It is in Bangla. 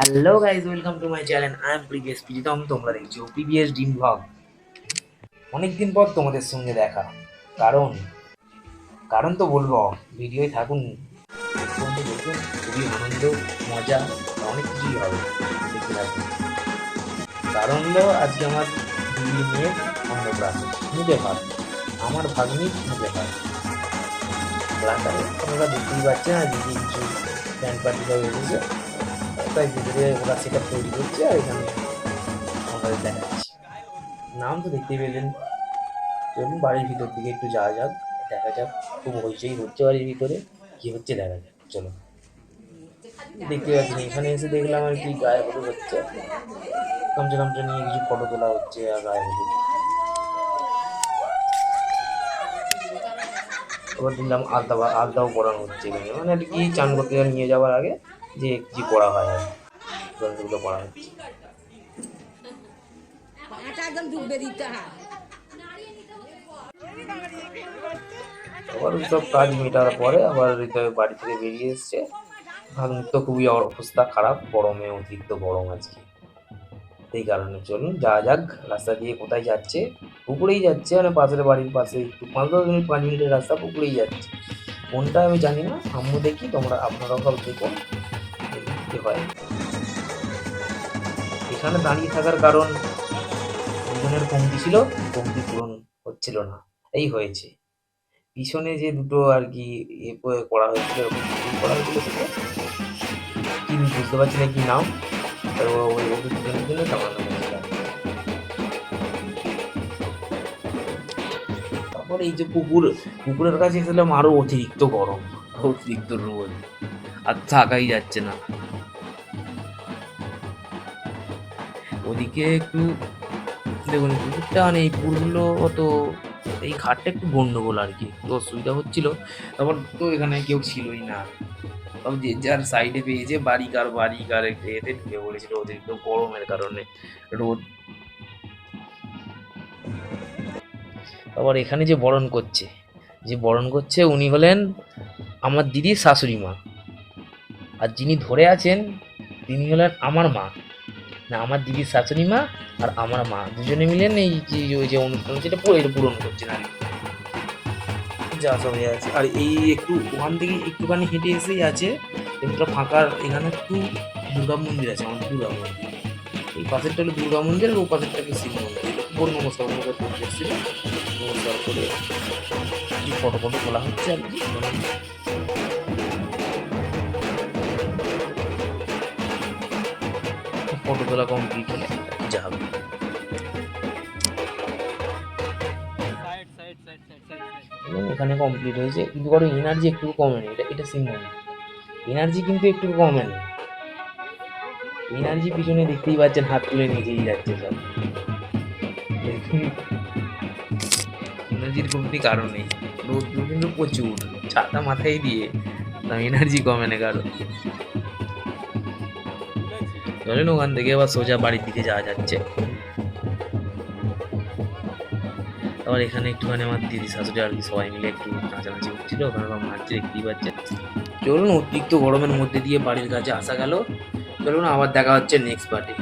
Hello guys welcome to my channel I am previous Pritam তোমরা দেখছ প্রিভিয়াস ডিম ব্লগ অনেকদিন পর তোমাদের সঙ্গে দেখা। কারণ কারণ তো বলব, ভিডিওয় থাকুন। দেখুন, খুবই আনন্দ, মজা, অনেক কিছুই হবে। দেখতে থাকুন। কারণ হলো, আজকে আমার দিদি মেয়ের অন্নপ্রাশন। মুখে ভাত আমার ভাগ্নি মুখে ভাত তোমরা দেখতেই পাচ্ছেন না দিদি কিছু প্যান্ট পার্টি সব এসেছে তাই ভিতরে ওরা সেটা তৈরি করছে আর এখানে আমাদের দেখাচ্ছি। নাম তো দেখতেই পেলেন। চলুন বাড়ির ভিতর দিকে একটু যাওয়া যাক, দেখা যাক খুব হইচই হচ্ছে বাড়ির ভিতরে, কি হচ্ছে দেখা যাক চলো দেখতে পাচ্ছি এখানে এসে দেখলাম আর কি গায়ে হলুদ হচ্ছে। কামচা কামচা নিয়ে কিছু ফটো তোলা হচ্ছে আর গায়ে হলুদ। এবার দেখলাম আলতা আলতাও পড়ানো হচ্ছে এখানে। মানে আর কি চান করতে নিয়ে যাওয়ার আগে যে কি করা হয় আর সেগুলো করা হচ্ছে একদম ডুববে দিতে হয়। আবার সব কাজ মেটার পরে আবার হৃদয় বাড়ি থেকে বেরিয়ে এসছে। ভাগ্নির তো খুবই অবস্থা খারাপ গরমে অতিরিক্ত গরম আজকে। এই কারণে চলুন যা যাক রাস্তা দিয়ে কোথায় যাচ্ছে পুকুরেই যাচ্ছে মানে পাশের বাড়ির পাশে একটু পাঁচ দশ মিনিট পাঁচ মিনিটের রাস্তা পুকুরেই যাচ্ছে। কোনটা আমি জানি না আম্মু দেখি তোমরা আপনারাও সব দেখো। দেখি কি হয়। এখানে দাঁড়িয়ে থাকার কারণ দুজনের কমতি ছিল, কমতি পূরণ হচ্ছিল না। এই হয়েছে। পিছনে যে দুটো আর কি এ করা হয়েছিল, এরকম করা হয়েছিল সেটা, কি বুঝতে পারছি না কি নাম ওই দুজনের জন্য টাঙানো তারপর এই যে কুকুর, কুকুরের কাছে এসেছিলাম আরও অতিরিক্ত গরম। অতিরিক্ত রোদ। আর থাকাই যাচ্ছে না। ওদিকে একটু, দেখুন কুকুরটা মানে এই পুরগুলো অত এই ঘাটটা একটু গন্ডগোল আর কি, একটু অসুবিধা হচ্ছিল। তারপর তো এখানে কেউ ছিলই না। সব যে যার সাইডে পেয়েছে বাড়ি কার বাড়ি কার এতে ঢুকে পড়েছিল অতিরিক্ত গরমের কারণে। রোদ আবার এখানে যে বরণ করছে, যে বরণ করছে উনি হলেন আমার দিদির শাশুড়ি মা। আর যিনি ধরে আছেন, তিনি হলেন আমার মা। না, আমার দিদির শাশুড়ি মা আর আমার মা। দুজনে মিলেন এই যে, ওই যে অনুষ্ঠান পুরো এটা পূরণ করছেন আর কি। যা সব আছে। আর এই একটু ওখান থেকে একটুখানি হেঁটে এসেই আছে একটু ফাঁকার এখানে একটু দুর্গা মন্দির আছে আমাদের দুর্গা মন্দির। এই পাশেরটা হলো দুর্গা মন্দির, আর ও পাশেরটা হলো শিব মন্দির। ওর নমস্কার নমস্কার করতে নমস্কার করে ফটো ফটো তোলা হচ্ছে আর কি। ফটো তোলা কমপ্লিট হলে যা হবে। এবং এখানে কমপ্লিট হয়েছে। কিন্তু কারও এনার্জি একটু কমেনি এটা এটা সিম্বল এনার্জি কিন্তু একটু কমেনি এনার্জি পিছনে দেখতেই পাচ্ছেন হাত তুলে নিজেই যাচ্ছে সব। এনার্জির কমতি কারণ নেই। রোদ কিন্তু প্রচুর। ছাতা মাথায় দিয়ে এনার্জি কমে না কারও। চলেন ওখান থেকে আবার সোজা বাড়ির দিকে যাওয়া যাচ্ছে। আবার এখানে একটুখানি আমার দিদি শাশুড়ি আর কি সবাই মিলে একটু নাচানাচি হচ্ছিল ওখানে আমার মারছে দেখতেই পাচ্ছেন। চলুন অতিরিক্ত গরমের মধ্যে দিয়ে বাড়ির কাছে আসা গেল। চলুন আবার দেখা হচ্ছে নেক্সট পার্টি